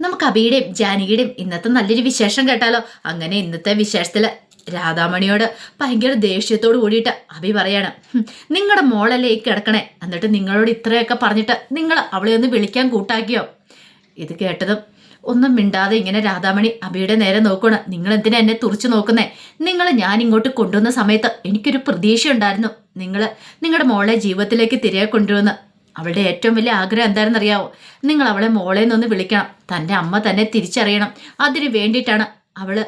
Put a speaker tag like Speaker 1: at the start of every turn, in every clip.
Speaker 1: നമുക്ക് അബിയുടെയും ജാനകിയുടെയും ഇന്നത്തെ നല്ലൊരു വിശേഷം കേട്ടാലോ? അങ്ങനെ ഇന്നത്തെ വിശേഷത്തിൽ രാധാമണിയോട് ഭയങ്കര ദേഷ്യത്തോട് കൂടിയിട്ട് അബി പറയാണ് നിങ്ങളുടെ മോളല്ലേ ഈ കിടക്കണേ? എന്നിട്ട് നിങ്ങളോട് ഇത്രയൊക്കെ പറഞ്ഞിട്ട് നിങ്ങൾ അവളെ ഒന്ന് വിളിക്കാൻ കൂട്ടാക്കിയോ? ഇത് കേട്ടതും ഒന്നും മിണ്ടാതെ ഇങ്ങനെ രാധാമണി അബിയുടെ നേരെ നോക്കണം നിങ്ങൾ എന്തിനാ എന്നെ തുറച്ചു നോക്കുന്നേ? നിങ്ങൾ ഞാൻ ഇങ്ങോട്ട് കൊണ്ടുവന്ന സമയത്ത് എനിക്കൊരു പ്രതീക്ഷ ഉണ്ടായിരുന്നു നിങ്ങൾ നിങ്ങളുടെ മോളെ ജീവിതത്തിലേക്ക് തിരികെ കൊണ്ടുവന്ന് അവളുടെ ഏറ്റവും വലിയ ആഗ്രഹം എന്താണെന്നറിയാവോ? നിങ്ങൾ അവളെ മോളെ നിന്നൊന്ന് വിളിക്കണം. തന്റെ അമ്മ തന്നെ തിരിച്ചറിയണം. അതിന് വേണ്ടിയിട്ടാണ് അവൾ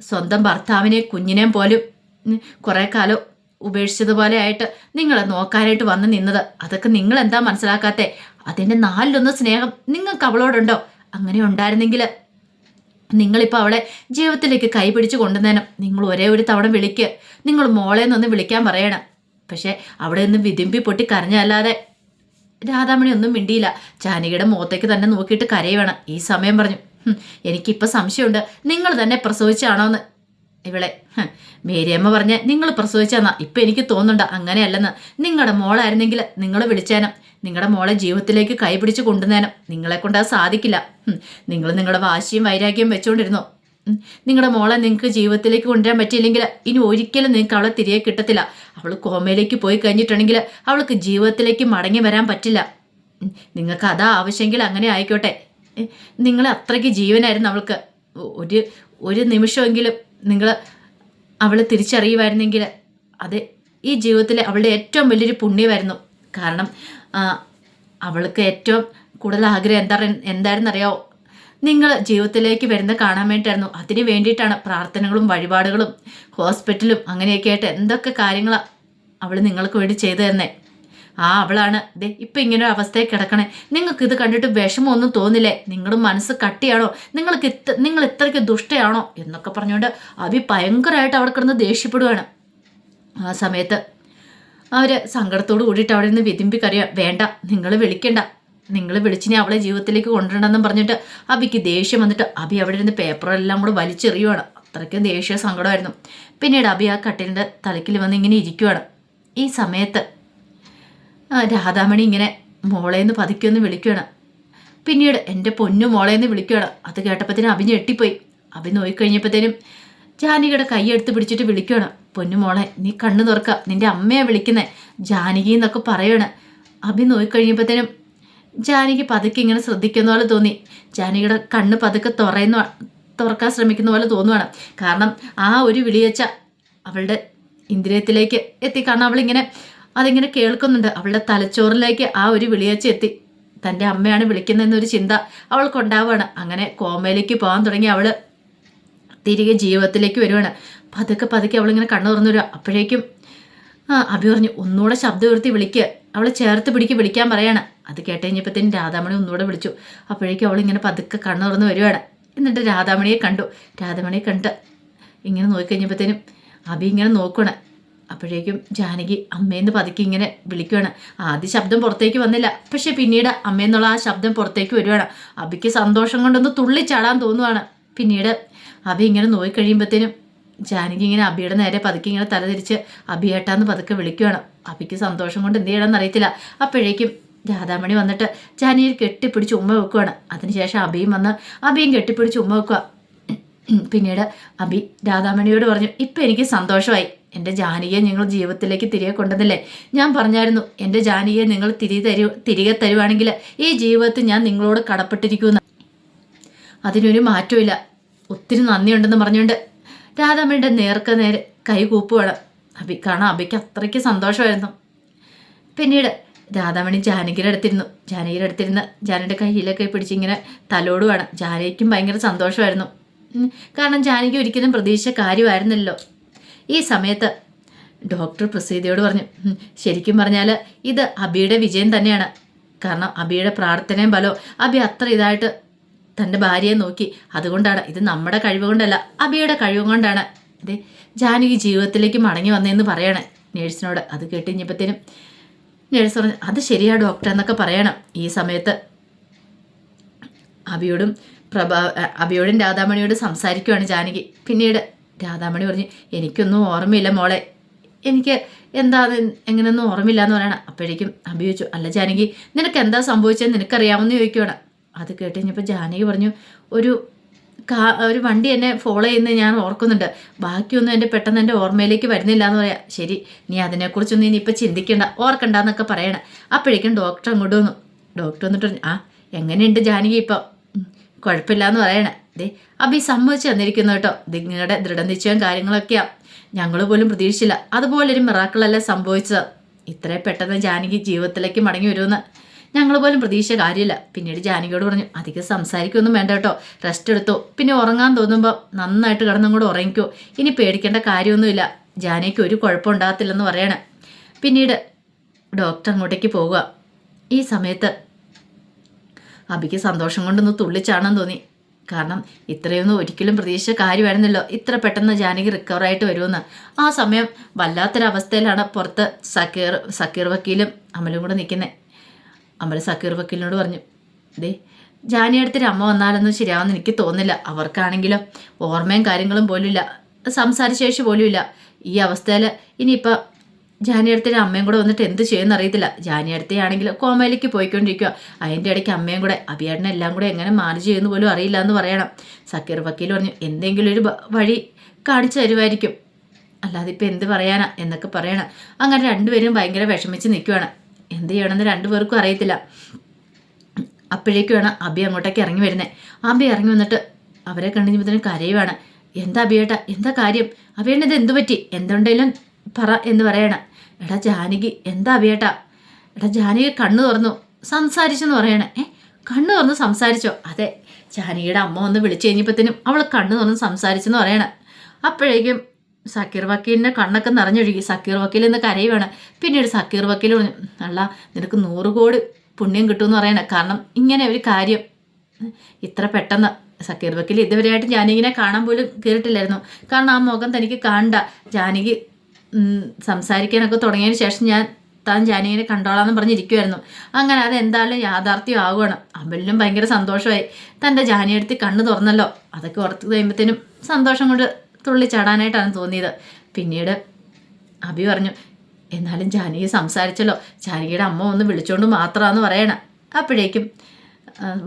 Speaker 1: സ്വന്തം ഭർത്താവിനെ കുഞ്ഞിനെയും പോലും കുറേ കാലം ഉപേക്ഷിച്ചതുപോലെ ആയിട്ട് നിങ്ങളെ നോക്കാനായിട്ട് വന്ന് നിന്നത്. അതൊക്കെ നിങ്ങൾ എന്താ മനസ്സിലാക്കാത്തെ? അതിന്റെ നാലിലൊന്ന് സ്നേഹം നിങ്ങൾക്ക് അവളോടുണ്ടോ? അങ്ങനെ ഉണ്ടായിരുന്നെങ്കിൽ നിങ്ങളിപ്പോൾ അവളെ ജീവിതത്തിലേക്ക് കൈപിടിച്ച് കൊണ്ടുവന്നേനും. നിങ്ങൾ ഒരേ ഒരു തവണ വിളിക്ക്. നിങ്ങൾ മോളെ നിന്ന് വിളിക്കാൻ പറയണം. പക്ഷേ അവിടെ നിന്ന് വിതുമ്പി പൊട്ടി കരഞ്ഞല്ലാതെ രാധാമണി ഒന്നും മിണ്ടിയില്ല. ജാനകിയുടെ മുഖത്തേക്ക് തന്നെ നോക്കിയിട്ട് കരയുവാണ്. ഈ സമയം പറഞ്ഞു എനിക്കിപ്പം സംശയമുണ്ട്. നിങ്ങൾ തന്നെ പ്രസവിച്ചാണോന്ന്? ഇവളെ "ഹ്, മേരിയമ്മ പറഞ്ഞ നിങ്ങൾ പ്രസവിച്ചാന്നാ. ഇപ്പം എനിക്ക് തോന്നുന്നുണ്ട് അങ്ങനെയല്ലെന്ന്. നിങ്ങളുടെ മോളായിരുന്നെങ്കിൽ നിങ്ങൾ വിളിച്ചേനം. നിങ്ങളുടെ മോളെ ജീവിതത്തിലേക്ക് കൈപിടിച്ച് കൊണ്ടുവന്നേനം. നിങ്ങളെ കൊണ്ട് അത് സാധിക്കില്ല നിങ്ങൾ നിങ്ങളുടെ വാശിയും വൈരാഗ്യവും വെച്ചുകൊണ്ടിരുന്നു നിങ്ങളുടെ മോളെ നിങ്ങൾക്ക് ജീവിതത്തിലേക്ക് കൊണ്ടുവരാൻ പറ്റിയില്ലെങ്കിൽ ഇനി ഒരിക്കലും നിങ്ങൾക്ക് അവളെ തിരികെ കിട്ടത്തില്ല. അവൾ കോമയിലേക്ക് പോയി കഴിഞ്ഞിട്ടുണ്ടെങ്കിൽ അവൾക്ക് ജീവിതത്തിലേക്ക് മടങ്ങി വരാൻ പറ്റില്ല. നിങ്ങൾക്ക് അതാ ആവശ്യമെങ്കിൽ അങ്ങനെ ആയിക്കോട്ടെ. നിങ്ങൾ അത്രയ്ക്ക് ജീവനായിരുന്നു അവൾക്ക്. ഒരു ഒരു നിമിഷമെങ്കിലും നിങ്ങൾ അവളെ തിരിച്ചറിയുമായിരുന്നെങ്കിൽ അത് ഈ ജീവിതത്തിലെ അവളുടെ ഏറ്റവും വലിയൊരു പുണ്യമായിരുന്നു. കാരണം അവൾക്ക് ഏറ്റവും കൂടുതൽ ആഗ്രഹം എന്താ എന്തായിരുന്നറിയാവോ? നിങ്ങൾ ജീവിതത്തിലേക്ക് വരുന്ന കാണാൻ വേണ്ടിയിട്ടായിരുന്നു അതിന് വേണ്ടിയിട്ടാണ് പ്രാർത്ഥനകളും വഴിപാടുകളും ഹോസ്പിറ്റലും അങ്ങനെയൊക്കെ ആയിട്ട് എന്തൊക്കെ കാര്യങ്ങളാണ് അവൾ നിങ്ങൾക്ക് വേണ്ടി ചെയ്തു തന്നെ ആ അവളാണ്. ദേ ഇപ്പം ഇങ്ങനെ ഒരു അവസ്ഥയിൽ കിടക്കണേ. നിങ്ങൾക്ക് ഇത് കണ്ടിട്ട് വിഷമമൊന്നും തോന്നില്ലേ? നിങ്ങളുടെ മനസ്സ് കട്ടിയാണോ? നിങ്ങൾക്ക് ഇത്ര നിങ്ങൾ ഇത്രയ്ക്ക് ദുഷ്ടയാണോ? എന്നൊക്കെ പറഞ്ഞുകൊണ്ട് അഭി ഭയങ്കരമായിട്ട് അവിടെ കിടന്ന് ദേഷ്യപ്പെടുകയാണ് ആ സമയത്ത് അവർ സങ്കടത്തോട് കൂടിയിട്ട് അവിടെ നിന്ന് വിതുമ്പി വേണ്ട നിങ്ങൾ വിളിക്കണ്ട. നിങ്ങൾ വിളിച്ചിനി അവളെ ജീവിതത്തിലേക്ക് കൊണ്ടുവരണമെന്നും പറഞ്ഞിട്ട് അബിക്ക് ദേഷ്യം വന്നിട്ട് അബി അവിടെ ഇരുന്ന് പേപ്പറെല്ലാം കൂടെ വലിച്ചെറിയുവാണ്. അത്രയ്ക്കും ദേഷ്യ സങ്കടമായിരുന്നു. പിന്നീട് അബി ആ കട്ടിലിന്റെ തലക്കിൽ വന്ന് ഇങ്ങനെ ഇരിക്കുവാണ്. ഈ സമയത്ത് രാധാമണി ഇങ്ങനെ മോളേന്ന് പതുക്കിയൊന്ന് വിളിക്കുകയാണ് പിന്നീട് എന്റെ പൊന്നു മോളേന്ന് വിളിക്കുകയാണ് അത് കേട്ടപ്പോഴത്തേനും അഭി ഞെട്ടിപ്പോയി. അഭി നോക്കിക്കഴിഞ്ഞപ്പോഴത്തേനും ജാനകിയുടെ കൈ എടുത്ത് പിടിച്ചിട്ട് വിളിക്കുകയാണ് പൊന്നു മോളെ നീ കണ്ണു തുറക്കുക നിന്റെ അമ്മയെ വിളിക്കുന്നത് ജാനകി എന്നൊക്കെ പറയുകയാണ് അഭി നോക്കിക്കഴിഞ്ഞപ്പോഴത്തേനും ജാനകി പതുക്കെ ഇങ്ങനെ ശ്രദ്ധിക്കുന്ന പോലെ തോന്നി. ജാനകിയുടെ കണ്ണ് പതുക്കെ തുറയുന്ന തുറക്കാൻ ശ്രമിക്കുന്ന പോലെ തോന്നുവാണ്. കാരണം ആ ഒരു വിളിയച്ച അവളുടെ ഇന്ദ്രിയത്തിലേക്ക് എത്തി. കാരണം അവളിങ്ങനെ അതിങ്ങനെ കേൾക്കുന്നുണ്ട്. അവളുടെ തലച്ചോറിലേക്ക് ആ ഒരു വിളിയച്ച എത്തി. തന്റെ അമ്മയാണ് വിളിക്കുന്നതെന്നൊരു ചിന്ത അവൾക്കുണ്ടാവുകയാണ് അങ്ങനെ കോമയിലേക്ക് പോകാൻ തുടങ്ങി അവൾ തിരികെ ജീവിതത്തിലേക്ക് വരുവാണ്. പതുക്കെ പതുക്കെ അവളിങ്ങനെ കണ്ണു തുറന്നു വരിക. അപ്പോഴേക്കും അഭി പറഞ്ഞു ഒന്നുകൂടെ ശബ്ദം ഉയർത്തി വിളിക്കുക അവളെ ചേർത്ത് പിടിക്ക് വിളിക്കാൻ പറയാണ്. അത് കേട്ട് രാധാമണി ഒന്നുകൂടെ വിളിച്ചു. അപ്പോഴേക്കും അവൾ ഇങ്ങനെ പതുക്കെ കണ്ണു തുറന്ന് വരുവാണ്. എന്നിട്ട് രാധാമണിയെ കണ്ടു. രാധാമണിയെ കണ്ട് ഇങ്ങനെ നോക്കിക്കഴിഞ്ഞപ്പോഴത്തേനും അഭി ഇങ്ങനെ നോക്കണം അപ്പോഴേക്കും ജാനകി അമ്മേന്ന് പതുക്കി ഇങ്ങനെ വിളിക്കുകയാണ് ആദ്യ ശബ്ദം പുറത്തേക്ക് വന്നില്ല. പക്ഷെ പിന്നീട് അമ്മേന്നുള്ള ആ ശബ്ദം പുറത്തേക്ക് വരുവാണ്. അബിക്ക് സന്തോഷം കൊണ്ടൊന്ന് തുള്ളിച്ചാടാൻ തോന്നുവാണ്. പിന്നീട് അബി ഇങ്ങനെ നോക്കിക്കഴിയുമ്പോഴത്തേനും ജാനകി ഇങ്ങനെ അബിയുടെ നേരെ പതുക്കെ ഇങ്ങനെ തലതിരിച്ച് അബിയേട്ടാന്ന് പതുക്കെ വിളിക്കുകയാണ് അബിക്ക് സന്തോഷം കൊണ്ട് എന്ത് ചെയ്യണമെന്ന് അറിയത്തില്ല. അപ്പോഴേക്കും രാധാമണി വന്നിട്ട് ജാനകിയിൽ കെട്ടിപ്പിടിച്ച് ഉമ്മ വെക്കുകയാണ് അതിനുശേഷം അബിയും വന്ന് അബിയും കെട്ടിപ്പിടിച്ച് ഉമ്മ വെക്കുക പിന്നീട് അബി രാധാമണിയോട് പറഞ്ഞു ഇപ്പം എനിക്ക് സന്തോഷമായി. എന്റെ ജാനകിയെ നിങ്ങൾ ജീവിതത്തിലേക്ക് തിരികെ കൊണ്ടുവന്നില്ലേ? ഞാൻ പറഞ്ഞായിരുന്നു എന്റെ ജാനകിയെ നിങ്ങൾ തിരികെ തരു തിരികെ തരുവാണെങ്കിൽ ഈ ജീവിതത്തിൽ ഞാൻ നിങ്ങളോട് കടപ്പെട്ടിരിക്കുമെന്ന്. അതിനൊരു മാറ്റമില്ല ഒത്തിരി നന്ദിയുണ്ടെന്ന് പറഞ്ഞുകൊണ്ട് രാധാമണിയുടെ നേർക്ക് നേരെ കൈകൂപ്പുവാണ് അബി കാണാം അബിക്ക് അത്രയ്ക്ക് സന്തോഷമായിരുന്നു. പിന്നീട് രാധാമണി ജാനകിയുടെ അടുത്തിരുന്നു. ജാനകിയുടെ അടുത്തിരുന്ന് ജാനയുടെ കയ്യിലൊക്കെ പിടിച്ച് ഇങ്ങനെ തലോടുവാണ്. ജാനകിക്കും ഭയങ്കര സന്തോഷമായിരുന്നു. കാരണം ജാനകി ഒരിക്കലും പ്രതീക്ഷിച്ച കാര്യമായിരുന്നല്ലോ. ഈ സമയത്ത് ഡോക്ടർ പ്രസീതയോട് പറഞ്ഞു ശരിക്കും പറഞ്ഞാൽ ഇത് അബിയുടെ വിജയം തന്നെയാണ്. കാരണം അബിയുടെ പ്രാർത്ഥനയും ബലവും അബി അത്ര ഇതായിട്ട് തന്റെ ഭാര്യയെ നോക്കി. അതുകൊണ്ടാണ് ഇത് നമ്മുടെ കഴിവ് കൊണ്ടല്ല അബിയുടെ കഴിവ് കൊണ്ടാണ്. അതെ ജാനകി ജീവിതത്തിലേക്ക് മടങ്ങി വന്നതെന്ന് പറയണേ നേഴ്സിനോട്. അത് കേട്ട് കഴിഞ്ഞപ്പോഴത്തേനും നേഴ്സ് പറഞ്ഞു അത് ശരിയാ ഡോക്ടർ എന്നൊക്കെ പറയണം. ഈ സമയത്ത് അബിയോടും പ്രഭാ അബിയോടും രാധാമണിയോടും സംസാരിക്കുവാണ് ജാനകി. പിന്നീട് രാധാമണി പറഞ്ഞു എനിക്കൊന്നും ഓർമ്മയില്ല മോളെ. എനിക്ക് എന്താ എങ്ങനെയൊന്നും ഓർമ്മയില്ല എന്ന് പറയണം. അപ്പോഴേക്കും അബി ചോദിച്ചു അല്ല ജാനകി നിനക്ക് എന്താ സംഭവിച്ചത് നിനക്കറിയാമെന്ന് ചോദിക്കുവാണ്. അത് കേട്ട് ജാനകി പറഞ്ഞു ഒരു കാ ഒരു വണ്ടി എന്നെ ഫോളോ ചെയ്യുന്നത് ഞാൻ ഓർക്കുന്നുണ്ട്. ബാക്കിയൊന്നും എന്റെ പെട്ടെന്ന് എന്റെ ഓർമ്മയിലേക്ക് വരുന്നില്ല എന്ന് പറയാം. ശരി നീ അതിനെക്കുറിച്ചൊന്നും ഇനി ഇപ്പം ചിന്തിക്കണ്ട ഓർക്കണ്ട എന്നൊക്കെ പറയണം. അപ്പോഴേക്കും ഡോക്ടർ അങ്ങോട്ട് വന്നു. ഡോക്ടർ വന്നിട്ട് പറഞ്ഞു ആ എങ്ങനെയുണ്ട് ജാനകി ഇപ്പം? ഉം, കുഴപ്പമില്ല എന്ന് പറയണേ. ദേ ഈ സമ്മതിച്ച് തന്നിരിക്കുന്നു കേട്ടോ. നിങ്ങളുടെ ദൃഢനിശ്ചയം കാര്യങ്ങളൊക്കെയാണ് ഞങ്ങൾ പോലും പ്രതീക്ഷിച്ചില്ല. അതുപോലൊരു മിറാക്കളല്ല സംഭവിച്ചത്. ഇത്രയും പെട്ടെന്ന് ജാനകി ജീവിതത്തിലേക്ക് മടങ്ങി വരുമെന്ന്. ഞങ്ങൾ പോലും പ്രതീക്ഷ കാര്യമില്ല. പിന്നീട് ജാനകിയോട് പറഞ്ഞു അധികം സംസാരിക്കൊന്നും വേണ്ട കേട്ടോ. റെസ്റ്റ് എടുത്തോ. പിന്നെ ഉറങ്ങാൻ തോന്നുമ്പോൾ നന്നായിട്ട് കിടന്നും കൂടെ ഉറങ്ങിക്കോ. ഇനി പേടിക്കേണ്ട കാര്യമൊന്നുമില്ല. ജാനകിക്ക് ഒരു കുഴപ്പം ഉണ്ടാകത്തില്ലെന്ന് പറയണേ. പിന്നീട് ഡോക്ടർ അങ്ങോട്ടേക്ക് പോവുക. ഈ സമയത്ത് അബിക്ക് സന്തോഷം കൊണ്ടൊന്ന് തുള്ളിച്ചാണെന്ന് തോന്നി. കാരണം ഇത്രയൊന്നും ഒരിക്കലും പ്രതീക്ഷിച്ച കാര്യമായിരുന്നല്ലോ. ഇത്ര പെട്ടെന്ന് ജാനകി റിക്കവറായിട്ട് വരുമെന്ന്. ആ സമയം വല്ലാത്തൊരവസ്ഥയിലാണ് പുറത്ത് സക്കീർ സക്കീർ വക്കീലും അമലും കൂടെ നിൽക്കുന്നത് അമൽ സക്കീർ വക്കീലിനോട് പറഞ്ഞു ദേ ജാനി അടുത്തൊരു അമ്മ വന്നാലൊന്നും ശരിയാവുമെന്ന് എനിക്ക് തോന്നില്ല അവർക്കാണെങ്കിലും ഓർമ്മയും കാര്യങ്ങളും പോലുമില്ല. സംസാരശേഷി പോലുമില്ല. ഈ അവസ്ഥയിൽ ഇനിയിപ്പോൾ ജാനിയടുത്തെ അമ്മയും കൂടെ വന്നിട്ട് എന്ത് ചെയ്യുമെന്ന് അറിയത്തില്ല. ജാനി ആണെങ്കിൽ കോമയിലേക്ക് പോയിക്കൊണ്ടിരിക്കുക അതിന്റെ ഇടയ്ക്ക് അമ്മയും കൂടെ അഭിയേട്ടനെ എല്ലാം കൂടെ എങ്ങനെ മാനേജ് ചെയ്യുന്നു പോലും അറിയില്ല എന്ന് പറയണം. സക്കീർ വക്കീൽ പറഞ്ഞു എന്തെങ്കിലും ഒരു വഴി കാണിച്ചു തരുമായിരിക്കും. അല്ലാതെ ഇപ്പം എന്ത് പറയാനാ? എന്നൊക്കെ പറയണം. അങ്ങനെ രണ്ടുപേരും ഭയങ്കര വിഷമിച്ച് നിൽക്കുവാണ് എന്ത് ചെയ്യണമെന്ന് രണ്ടുപേർക്കും അറിയത്തില്ല. അപ്പോഴേക്കുമാണ് അബി അങ്ങോട്ടേക്ക് ഇറങ്ങി വരുന്നത് അബി ഇറങ്ങി വന്നിട്ട് അവരെ കണ്ടുകഴിഞ്ഞപ്പോൾ കരയുവാണ്. എന്താ അബിയേട്ട എന്താ കാര്യം? അബിയേട്ട ഇത് എന്തു പറ്റി? എന്തുണ്ടെങ്കിലും പറ എന്ന് പറയണം. എടാ ജാനകി എന്താ അബിയേട്ട എടാ ജാനകി കണ്ണു തുറന്നു. സംസാരിച്ചെന്ന് പറയണേ. ഏ കണ്ണു തുറന്ന് സംസാരിച്ചോ? അതെ ജാനകിയുടെ അമ്മ ഒന്ന് വിളിച്ചു കഴിഞ്ഞപ്പോഴത്തേനും അവൾ കണ്ണു തുറന്ന് സംസാരിച്ചെന്ന് പറയണേ. അപ്പോഴേക്കും സക്കീർ വക്കീലിന്റെ കണ്ണൊക്കെ നിറഞ്ഞൊഴുകി. സക്കീർ വക്കീൽ എന്ന് കരയുവാണ്. പിന്നീട് സക്കീർ വക്കീൽ അല്ല നിനക്ക് നൂറ് കോടി പുണ്യം കിട്ടുമെന്ന് പറയണേ. കാരണം ഇങ്ങനെ ഒരു കാര്യം ഇത്ര പെട്ടെന്ന് സക്കീർ വക്കീൽ ഇതുവരെയായിട്ട് ജാനകിനെ കാണാൻ പോലും കയറിയിട്ടില്ലായിരുന്നു കാരണം ആ മുഖം തനിക്ക് കാണണ്ട. ജാനകി സംസാരിക്കാനൊക്കെ തുടങ്ങിയതിന് ശേഷം ഞാൻ താൻ ജാനകിനെ കണ്ടോളാന്ന് പറഞ്ഞിരിക്കുമായിരുന്നു അങ്ങനെ അതെന്തായാലും യാഥാർത്ഥ്യം ആവുകയാണ് അമ്പലിനും ഭയങ്കര സന്തോഷമായി. തന്റെ ജാനിയെടുത്ത് കണ്ണ് തുറന്നല്ലോ. അതൊക്കെ ഓർത്ത് കഴിയുമ്പോഴത്തേനും സന്തോഷം കൊണ്ട് തുള്ളിച്ചാടാനായിട്ടാണ് തോന്നിയത്. പിന്നീട് അഭി പറഞ്ഞു എന്നാലും ജാനകി സംസാരിച്ചല്ലോ. ജാനകിയുടെ അമ്മ ഒന്ന് വിളിച്ചോണ്ട് മാത്രമാണെന്ന് പറയണം. അപ്പോഴേക്കും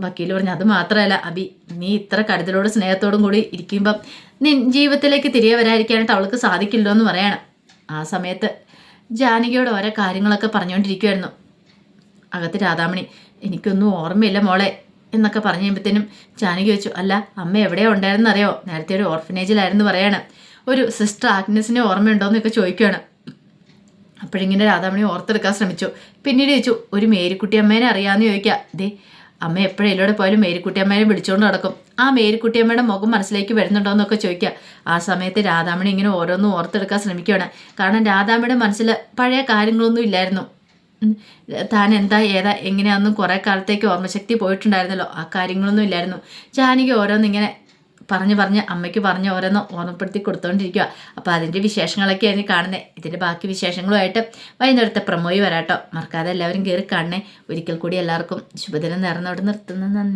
Speaker 1: വക്കീൽ പറഞ്ഞു അത് മാത്രമല്ല അബി നീ ഇത്ര കരുതലോടും സ്നേഹത്തോടും കൂടി ഇരിക്കുമ്പം നീ ജീവിതത്തിലേക്ക് തിരികെ വരാതിരിക്കാനായിട്ട് അവൾക്ക് സാധിക്കില്ലോ എന്ന് പറയണം. ആ സമയത്ത് ജാനകിയോട് ഓരോ കാര്യങ്ങളൊക്കെ പറഞ്ഞുകൊണ്ടിരിക്കുമായിരുന്നു അകത്ത് രാധാമണി എനിക്കൊന്നും ഓർമ്മയില്ല മോളെ. എന്നൊക്കെ പറഞ്ഞു കഴിയുമ്പോഴത്തേനും ജാനകി വെച്ചു അല്ല അമ്മ എവിടെയോ ഉണ്ടായിരുന്നറിയോ? നേരത്തെ ഒരു ഓർഫനേജിലായിരുന്നു പറയാണ്. ഒരു സിസ്റ്റർ ആഗ്നസിനെ ഓർമ്മയുണ്ടോയെന്നൊക്കെ ചോദിക്കുകയാണ്. അപ്പോഴിങ്ങനെ രാധാമണി ഓർത്തെടുക്കാൻ ശ്രമിച്ചു. പിന്നീട് ചോദിച്ചു ഒരു മേരിക്കുട്ടി അമ്മേനെ അറിയാമെന്ന് ചോദിക്കുക ദേ അമ്മ എപ്പോഴും എല്ലോടെ പോയാലും മേരിക്കുട്ടി അമ്മേനെ വിളിച്ചുകൊണ്ട് നടക്കും. ആ മേരിക്കുട്ടി അമ്മയുടെ മുഖം മനസ്സിലേക്ക് വരുന്നുണ്ടോ എന്നൊക്കെ ചോദിക്കുക ആ സമയത്ത് രാധാമണി ഇങ്ങനെ ഓരോന്നും ഓർത്തെടുക്കാൻ ശ്രമിക്കുകയാണ്. കാരണം രാധാമണിയുടെ മനസ്സിൽ പഴയ കാര്യങ്ങളൊന്നും ഇല്ലായിരുന്നു. താൻ എന്താ ഏതാ എങ്ങനെയാണെന്നും കുറേ കാലത്തേക്ക് ഓർമ്മശക്തി പോയിട്ടുണ്ടായിരുന്നല്ലോ. ആ കാര്യങ്ങളൊന്നും ഇല്ലായിരുന്നു. ജാനകി ഓരോന്നിങ്ങനെ പറഞ്ഞു പറഞ്ഞ് അമ്മയ്ക്ക് പറഞ്ഞ് ഓരോന്ന് ഓർമ്മപ്പെടുത്തി കൊടുത്തോണ്ടിരിക്കുക അപ്പോൾ അതിന്റെ അതിന് കാണുന്നത് ഇതിന്റെ ബാക്കി വിശേഷങ്ങളുമായിട്ട് വൈകുന്നേരത്തെ പ്രമോയി വരാട്ടോ. മറക്കാതെ എല്ലാവരും കയറി കാണണേ. ഒരിക്കൽ കൂടി എല്ലാവർക്കും ശുഭദിനം നേർന്നോട് നിർത്തുന്നു. നന്ദി.